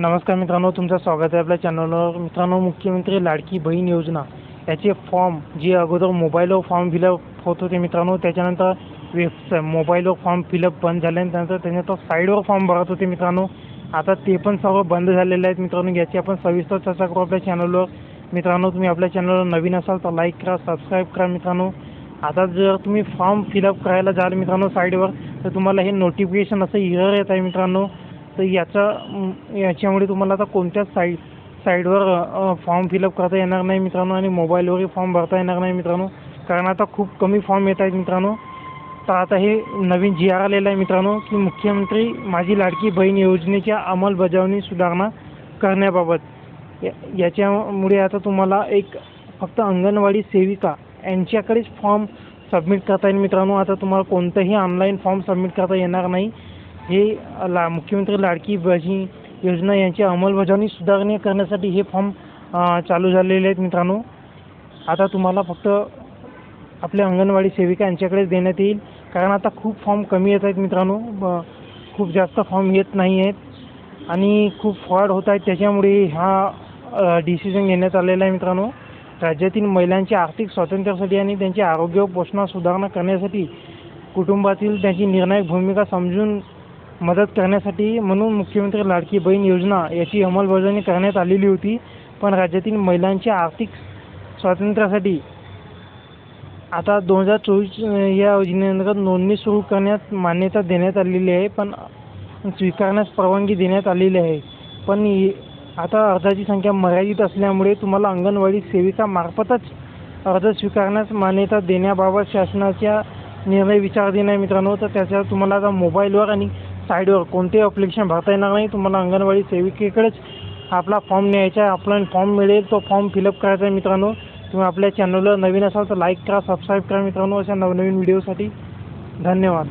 नमस्कार मित्रांनो तुमचं स्वागत आहे आपल्या चॅनलवर मित्रांनो मुख्यमंत्री लाडकी बहीण योजना याचे फॉर्म जे अगोदर मोबाईलवर फॉर्म फिलअप होत होते मित्रांनो त्याच्यानंतर वेब मोबाईलवर फॉर्म फिलअप बंद झाल्यानंतर त्याच्यानंतर साईडवर फॉर्म भरत होते मित्रांनो. आता ते पण सर्व बंद झालेले आहेत मित्रांनो याची आपण सविस्तर चर्चा करू आपल्या चॅनलवर मित्रांनो तुम्ही आपल्या चॅनलवर नवीन असाल तर लाईक करा सबस्क्राईब करा मित्रांनो. आता जर तुम्ही फॉर्म फिलअप करायला जाल मित्रांनो साईडवर तर तुम्हाला हे नोटिफिकेशन असं इरर येत आहे मित्रांनो. तर याचा याच्यामुळे तुम्हाला आता कोणत्याच साईड साईडवर फॉर्म फिलअप करता येणार नाही मित्रांनो आणि मोबाईलवरही फॉर्म भरता येणार नाही मित्रांनो. कारण आता खूप कमी फॉर्म येत आहेत मित्रांनो. तर आता हे नवीन जी आर आलेलं आहे मित्रांनो की मुख्यमंत्री माझी लाडकी बहीण योजनेच्या अंमलबजावणी सुधारणा करण्याबाबत. या याच्यामुळे आता तुम्हाला एक फक्त अंगणवाडी सेविका यांच्याकडेच फॉर्म सबमिट करता येईल मित्रांनो. आता तुम्हाला कोणतंही ऑनलाईन फॉर्म सबमिट करता येणार नाही. हे ला मुख्यमंत्री लाडकी बहीण योजना यांची अंमलबजावणी सुधारणे करण्यासाठी हे फॉर्म चालू झालेले आहेत मित्रांनो. आता तुम्हाला फक्त आपल्या अंगणवाडी सेविका यांच्याकडेच देण्यात येईल. कारण आता खूप फॉर्म कमी येत आहेत मित्रांनो. ब- खूप जास्त फॉर्म येत नाही आहेत. आणि खूप फ्रॉड होत आहेत. त्याच्यामुळे हा डिसिजन घेण्यात आलेला आहे मित्रांनो. राज्यातील महिलांच्या आर्थिक स्वातंत्र्यासाठी आणि त्यांचे आरोग्य व पोषणात सुधारणा करण्यासाठी कुटुंबातील त्यांची निर्णायक भूमिका समजून मदत करण्यासाठी म्हणून मुख्यमंत्री लाडकी बहीण योजना याची अंमलबजावणी करण्यात आलेली होती. पण राज्यातील महिलांच्या आर्थिक स्वातंत्र्यासाठी आता दोन हजार चोवीस या योजनेअंतर्गत नोंदणी सुरू करण्यात मान्यता देण्यात आलेली आहे. पण स्वीकारण्यास परवानगी देण्यात आलेली आहे. पण आता अर्जाची संख्या मर्यादित असल्यामुळे तुम्हाला अंगणवाडी सेविकामार्फतच अर्ज स्वीकारण्यास मान्यता देण्याबाबत शासनाच्या निर्णय विचाराधीन आहे मित्रांनो. तर त्याच्यावर तुम्हाला आता मोबाईलवर आणि साईडवर कोणतेही अप्लिकेशन भरता येणार नाही. तुम्हाला अंगणवाडी सेविकेकडेच आपला फॉर्म न्यायचा आहे. आपला फॉर्म मिळेल तो फॉर्म फिलअप करायचा आहे मित्रांनो. तुम्ही आपल्या चॅनलवर नवीन असाल तर लाईक करा सबस्क्राईब करा मित्रांनो अशा नवनवीन व्हिडिओसाठी धन्यवाद.